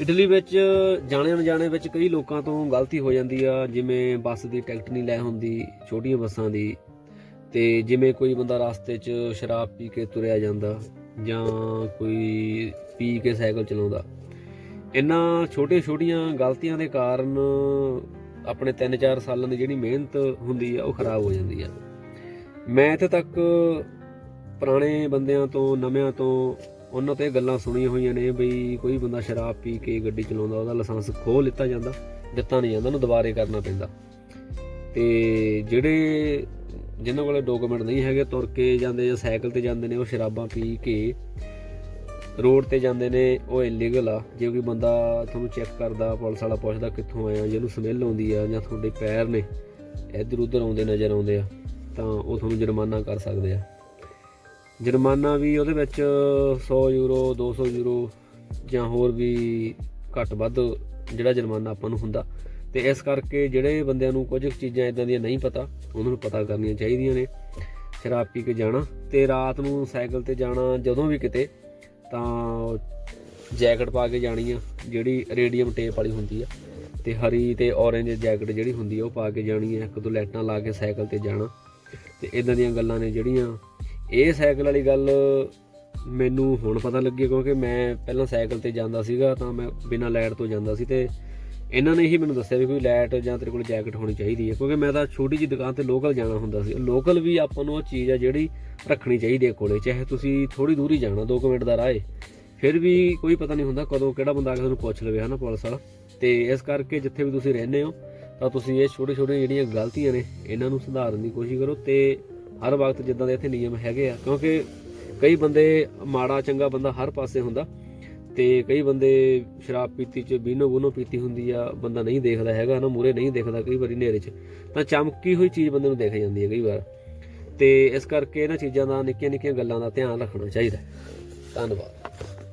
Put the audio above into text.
Italy ਵਿੱਚ ਜਾਣੇ ਅਣਜਾਣੇ ਵਿੱਚ ਕਈ ਲੋਕਾਂ ਤੋਂ ਗਲਤੀ ਹੋ ਜਾਂਦੀ ਆ, ਜਿਵੇਂ ਬੱਸ ਦੀ ਟਿਕਟ ਨਹੀਂ ਲੈ ਹੁੰਦੀ, ਛੋਟੀਆਂ ਬੱਸਾਂ ਦੀ, ਤੇ ਜਿਵੇਂ ਕੋਈ ਬੰਦਾ ਰਸਤੇ 'ਚ ਸ਼ਰਾਬ ਪੀ ਕੇ ਤੁਰਿਆ ਜਾਂਦਾ ਜਾਂ ਕੋਈ ਪੀ ਕੇ ਸਾਈਕਲ ਚਲਾਉਂਦਾ। ਇਹਨਾਂ ਛੋਟੀਆਂ-ਛੋਟੀਆਂ ਗਲਤੀਆਂ ਦੇ ਕਾਰਨ ਆਪਣੇ 3-4 ਸਾਲਾਂ ਦੀ ਜਿਹੜੀ ਮਿਹਨਤ ਹੁੰਦੀ ਆ, ਉਹ ਖਰਾਬ ਹੋ ਜਾਂਦੀ ਆ। ਮੈਂ ਇੱਥੇ ਤੱਕ ਪੁਰਾਣੇ ਬੰਦਿਆਂ ਤੋਂ, ਨਵਿਆਂ ਤੋਂ ਉਹਨਾਂ ਤੇ ਗੱਲਾਂ ਸੁਣੀਆਂ ਹੋਈਆਂ ਨੇ ਬਈ ਕੋਈ ਬੰਦਾ ਸ਼ਰਾਬ ਪੀ ਕੇ ਗੱਡੀ ਚਲਾਉਂਦਾ, ਉਹਦਾ ਲਾਇਸੈਂਸ ਖੋਹ ਲਿੱਤਾ ਜਾਂਦਾ, ਦਿੱਤਾ ਨਹੀਂ ਜਾਂਦਾ, ਉਹਨੂੰ ਦੁਬਾਰੇ ਕਰਨਾ ਪੈਂਦਾ। ਤੇ ਜਿਹੜੇ ਜਿਨ੍ਹਾਂ ਕੋਲੇ ਡਾਕੂਮੈਂਟ ਨਹੀਂ ਹੈਗੇ, ਤੁਰ ਕੇ ਜਾਂਦੇ ਜਾਂ ਸਾਈਕਲ ਤੇ ਜਾਂਦੇ ਨੇ, ਉਹ ਸ਼ਰਾਬਾਂ ਪੀ ਕੇ ਰੋਡ ਤੇ ਜਾਂਦੇ ਨੇ, ਉਹ ਇਲੀਗਲ ਆ। ਜੇ ਕੋਈ ਬੰਦਾ ਤੁਹਾਨੂੰ ਚੈੱਕ ਕਰਦਾ, ਪੁਲਿਸ ਵਾਲਾ ਪੁੱਛਦਾ ਕਿੱਥੋਂ ਆਇਆ, ਜਿਹਨੂੰ ਸਮੈਲ ਆਉਂਦੀ ਆ ਜਾਂ ਤੁਹਾਡੇ ਪੈਰ ਨੇ ਇੱਧਰ ਉੱਧਰ ਆਉਂਦੇ, ਨਜ਼ਰ ਆਉਂਦੇ ਆ, ਤਾਂ ਉਹ ਤੁਹਾਨੂੰ ਜੁਰਮਾਨਾ ਕਰ ਸਕਦੇ ਆ। ਜੁਰਮਾਨਾ ਵੀ ਉਹਦੇ ਵਿੱਚ 100 ਯੂਰੋ 200 ਯੂਰੋ ਜਾਂ ਹੋਰ ਵੀ ਘੱਟ ਵੱਧ ਜਿਹੜਾ ਜੁਰਮਾਨਾ ਆਪਾਂ ਨੂੰ ਹੁੰਦਾ। ਤੇ ਇਸ ਕਰਕੇ ਜਿਹੜੇ ਬੰਦਿਆਂ ਨੂੰ ਕੁਝ ਚੀਜ਼ਾਂ ਇਦਾਂ ਦੀਆਂ ਨਹੀਂ ਪਤਾ, ਉਹਨਾਂ ਨੂੰ ਪਤਾ ਕਰਨੀਆਂ ਚਾਹੀਦੀਆਂ ਨੇ, ਸ਼ਰਾਬ ਪੀ ਕੇ ਜਾਣਾ ਤੇ ਰਾਤ ਨੂੰ ਸਾਈਕਲ ਤੇ ਜਾਣਾ ਜਦੋਂ ਵੀ ਕਿਤੇ, ਤਾਂ ਜੈਕਟ ਪਾ ਕੇ ਜਾਣੀ ਆ, ਜਿਹੜੀ ਰੇਡੀਅਮ ਟੇਪ ਵਾਲੀ ਹੁੰਦੀ ਆ। ਤੇ ਹਰੀ ਤੇ ਔਰੇਂਜ ਜੈਕਟ ਜਿਹੜੀ ਹੁੰਦੀ ਆ, ਉਹ ਪਾ ਕੇ ਜਾਣੀ ਆ, ਇੱਕ ਦੋ ਲਾਈਟਾਂ ਲਾ ਕੇ ਸਾਈਕਲ ਤੇ ਜਾਣਾ। ਤੇ ਇਦਾਂ ਦੀਆਂ ਗੱਲਾਂ ਨੇ ਜਿਹੜੀਆਂ ਇਹ ਸਾਈਕਲ ਵਾਲੀ ਗੱਲ ਮੈਨੂੰ ਹੁਣ ਪਤਾ ਲੱਗੀ ਕਿਉਂਕਿ ਮੈਂ ਪਹਿਲਾਂ ਸਾਈਕਲ ਤੇ ਜਾਂਦਾ ਸੀਗਾ ਤਾਂ ਮੈਂ ਬਿਨਾਂ ਲਾਈਟ ਤੋਂ ਜਾਂਦਾ ਸੀ ਤੇ ਇਹਨਾਂ ਨੇ ਹੀ ਮੈਨੂੰ ਦੱਸਿਆ ਵੀ ਕੋਈ ਲਾਈਟ ਜਾਂ ਤੇਰੇ ਕੋਲ ਜੈਕਟ ਹੋਣੀ ਚਾਹੀਦੀ ਹੈ ਕਿਉਂਕਿ ਮੈਂ ਤਾਂ ਛੋਟੀ ਜਿਹੀ ਦੁਕਾਨ ਤੇ ਲੋਕਲ ਜਾਣਾ ਹੁੰਦਾ ਸੀ। ਲੋਕਲ ਵੀ ਆਪਾਂ ਨੂੰ ਉਹ ਚੀਜ਼ ਆ ਜਿਹੜੀ ਰੱਖਣੀ ਚਾਹੀਦੀ ਹੈ ਕੋਲੇ, ਚਾਹੇ ਤੁਸੀਂ ਥੋੜੀ ਦੂਰ ਹੀ ਜਾਣਾ 2 ਮਿੰਟ ਦਾ ਰਾਹ ਹੈ ਫਿਰ ਵੀ ਕੋਈ ਪਤਾ ਨਹੀਂ ਹੁੰਦਾ ਕਦੋਂ ਕਿਹੜਾ ਬੰਦਾ ਆ ਕੇ ਤੁਹਾਨੂੰ ਪੁੱਛ ਲਵੇ ਹਨਾ ਪੁਲਿਸ ਵਾਲਾ। ਤੇ ਇਸ ਕਰਕੇ ਜਿੱਥੇ ਵੀ ਤੁਸੀਂ ਰਹਿੰਦੇ ਹੋ ਤਾਂ ਤੁਸੀਂ ਇਹ ਛੋਟੇ ਛੋਟੇ ਜਿਹੜੀਆਂ ਗਲਤੀਆਂ ਨੇ, ਇਹਨਾਂ ਨੂੰ ਸੁਧਾਰਨ ਦੀ ਕੋਸ਼ਿਸ਼ ਕਰੋ ਤੇ ਹਰ ਵਕਤ ਜਿੱਦਾਂ ਦੇ ਇੱਥੇ ਨਿਯਮ ਹੈਗੇ ਆ, ਕਿਉਂਕਿ ਕਈ ਬੰਦੇ ਮਾੜਾ, ਚੰਗਾ ਬੰਦਾ ਹਰ ਪਾਸੇ ਹੁੰਦਾ ਤੇ ਕਈ ਬੰਦੇ ਸ਼ਰਾਬ ਪੀਤੀ ਚ ਬੀਨੋ ਬੂਨੋ ਪੀਤੀ ਹੁੰਦੀ ਆ, ਬੰਦਾ ਨਹੀਂ ਦੇਖਦਾ ਹੈਗਾ, ਨਾ ਮੂਰੇ ਨਹੀਂ ਦੇਖਦਾ, ਕਈ ਵਾਰੀ ਹਨੇਰੇ ਚ। ਤਾਂ ਚਮਕੀ ਹੋਈ ਚੀਜ਼ ਬੰਦੇ ਨੂੰ ਦੇਖ ਜਾਂਦੀ ਹੈ ਕਈ ਵਾਰ। ਤੇ ਇਸ ਕਰਕੇ ਇਹਨਾਂ ਚੀਜ਼ਾਂ ਦਾ ਨਿੱਕੀਆਂ ਨਿੱਕੀਆਂ ਗੱਲਾਂ ਦਾ ਧਿਆਨ ਰੱਖਣਾ ਚਾਹੀਦਾ। ਧੰਨਵਾਦ।